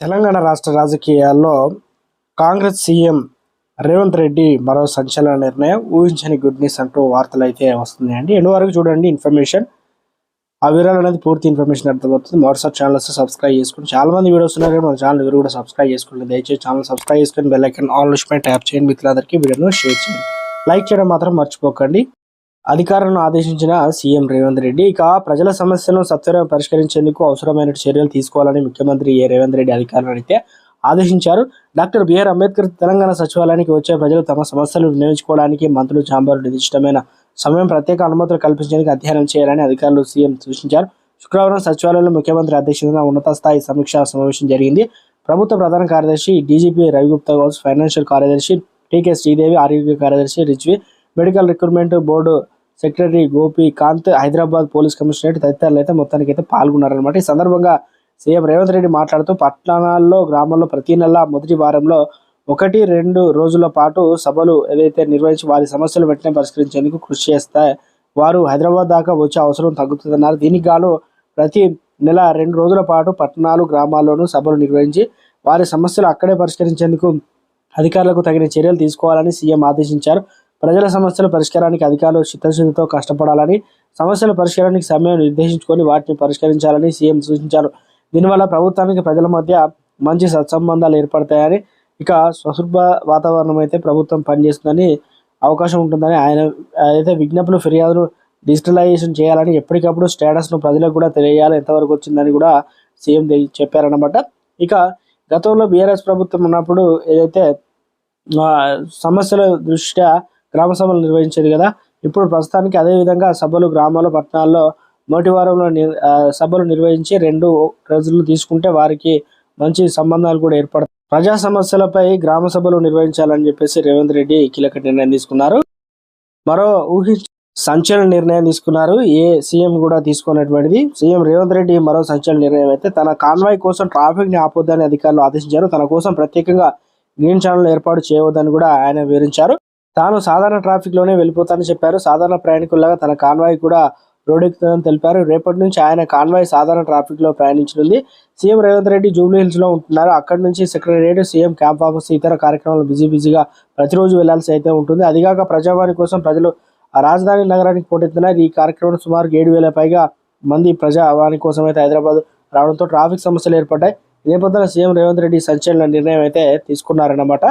తెలంగాణ రాష్ట్ర రాజకీయాల్లో కాంగ్రెస్ సీఎం రేవంత్ రెడ్డి మరో సంచలన నిర్ణయం ఊహించని గుడ్ న్యూస్ అంటూ వార్తలు అయితే వస్తున్నాయండి. ఎన్నో వరకు చూడండి ఇన్ఫర్మేషన్. ఆ వివరాలు అనేది పూర్తి ఇన్ఫర్మేషన్ అర్థమవుతుంది. మరోసారి ఛానల్ వస్తే సబ్స్క్రైబ్ చేసుకోండి చాలా మంది వీడియోస్ ఉన్నారు కానీ మన ఛానల్ ఎవరు కూడా సబ్స్క్రైబ్ చేసుకోండి. దయచేసి ఛానల్ సబ్స్క్రైబ్ చేసుకుని బెల్ ఐకన్ ఆల్ పై ట్యాప్ చేయండి. మిత్రులందరికీ వీడియోను షేర్ చేయండి. లైక్ చేయడం మాత్రం మర్చిపోకండి. అధికారులను ఆదేశించిన సీఎం రేవంత్ రెడ్డి ఇక ప్రజల సమస్యలను సత్వరం పరిష్కరించేందుకు అవసరమైన చర్యలు తీసుకోవాలని ముఖ్యమంత్రి ఏ రేవంత్ రెడ్డి అధికారులను అయితే ఆదేశించారు. డాక్టర్ బిఆర్ అంబేద్కర్ తెలంగాణ సచివాలయానికి వచ్చే ప్రజలు తమ సమస్యలు వినియోగించుకోవడానికి మంత్రులు చాంబర్ నిర్దిష్టమైన సమయం ప్రత్యేక అనుమతులు కల్పించేందుకు అధ్యయనం చేయాలని అధికారులు సీఎం సూచించారు. శుక్రవారం సచివాలయంలో ముఖ్యమంత్రి అధ్యక్షతన ఉన్నత స్థాయి సమీక్షా సమావేశం జరిగింది. ప్రభుత్వ ప్రధాన కార్యదర్శి డీజీపీ రవిగుప్తా గౌస్ ఫైనాన్షియల్ కార్యదర్శి టీకే శ్రీదేవి ఆరోగ్య కార్యదర్శి Rizvi medical recruitment board secretary Gopikanth Hyderabad police commissionerate తదితరులు అయితే మొత్తానికి అయితే పాల్గొన్నారనమాట ఈ సందర్భంగా సీఎం రేవంత్ రెడ్డి మాట్లాడుతూ పట్టణాల్లో గ్రామాల్లో ప్రతి నెల మొదటి వారంలో ఒకటి రెండు రోజుల పాటు సభలు ఏదైతే నిర్వహించి వారి సమస్యలు వెంటనే పరిష్కరించేందుకు కృషి చేస్తే వారు హైదరాబాద్ దాకా వచ్చే అవసరం తగ్గుతుందన్నారు. దీనికి గాను ప్రతి నెల రెండు రోజుల పాటు పట్టణాలు గ్రామాల్లోనూ సభలు నిర్వహించి వారి సమస్యలు అక్కడే పరిష్కరించేందుకు అధికారులకు తగిన చర్యలు తీసుకోవాలని సీఎం ఆదేశించారు. ప్రజల సమస్యల పరిష్కారానికి అధికారులు చిత్తశుద్ధితో కష్టపడాలని సమస్యల పరిష్కారానికి సమయం నిర్దేశించుకొని వాటిని పరిష్కరించాలని సీఎం సూచించారు. దీనివల్ల ప్రభుత్వానికి ప్రజల మధ్య మంచి సత్సంబంధాలు ఏర్పడతాయని ఇక స్వశుభ వాతావరణం అయితే ప్రభుత్వం పనిచేస్తుందని అవకాశం ఉంటుందని ఆయన అయితే విజ్ఞప్తులు ఫిర్యాదులు డిజిటలైజేషన్ చేయాలని ఎప్పటికప్పుడు స్టేటస్ను ప్రజలకు కూడా తెలియాలి ఎంతవరకు వచ్చిందని కూడా సీఎం చెప్పారనమాట చెప్పారన్నమాట. ఇక గతంలో బీఆర్ఎస్ ప్రభుత్వం ఉన్నప్పుడు ఏదైతే సమస్యల దృష్ట్యా గ్రామ సభలు నిర్వహించేది కదా. ఇప్పుడు ప్రస్తుతానికి అదే విధంగా సభలు గ్రామాలు పట్టణాల్లో మొదటి వారంలో సభలు నిర్వహించి రెండు రోజులు తీసుకుంటే వారికి మంచి సంబంధాలు కూడా ఏర్పడతాయి. ప్రజా సమస్యలపై గ్రామ సభలు నిర్వహించాలని చెప్పేసి రేవంత్ రెడ్డి కీలక నిర్ణయం తీసుకున్నారు. మరో ఊహించ సంచలన నిర్ణయం తీసుకున్నారు. ఏ సీఎం కూడా తీసుకున్నటువంటిది సీఎం రేవంత్ రెడ్డి మరో సంచలన నిర్ణయం అయితే తన కాన్వాయ్ కోసం ట్రాఫిక్ని ఆపొద్దని అధికారులు ఆదేశించారు. తన కోసం ప్రత్యేకంగా గ్రీన్ ఛానల్ ఏర్పాటు చేయవద్దని కూడా ఆయన వివరించారు. తాను సాధారణ ట్రాఫిక్లోనే వెళ్ళిపోతానని చెప్పారు. సాధారణ ప్రయాణికుల్లాగా తన కాన్వాయ్ కూడా రోడ్డెక్కుతుందని తెలిపారు. రేపటి నుంచి ఆయన కాన్వాయ్ సాధారణ ట్రాఫిక్లో ప్రయాణించనుంది. సీఎం రేవంత్ రెడ్డి జూబ్లీ హిల్స్లో ఉంటున్నారు. అక్కడి నుంచి సెక్రటరియట్ సీఎం క్యాంప్ ఆఫీస్ ఇతర కార్యక్రమాలు బిజీ బిజీగా ప్రతిరోజు వెళ్ళాల్సి అయితే ఉంటుంది. అదిగాక ప్రజావాణి కోసం ప్రజలు ఆ రాజధాని నగరానికి పోటెత్తున్నారు ఈ కార్యక్రమం సుమారు ఏడు వేల పైగా మంది ప్రజావాణి కోసం అయితే హైదరాబాద్ రావడంతో ట్రాఫిక్ సమస్యలు ఏర్పడ్డాయి. ఈ నేపథ్యంలో సీఎం రేవంత్ రెడ్డి సంచలన నిర్ణయం అయితే తీసుకున్నారన్నమాట.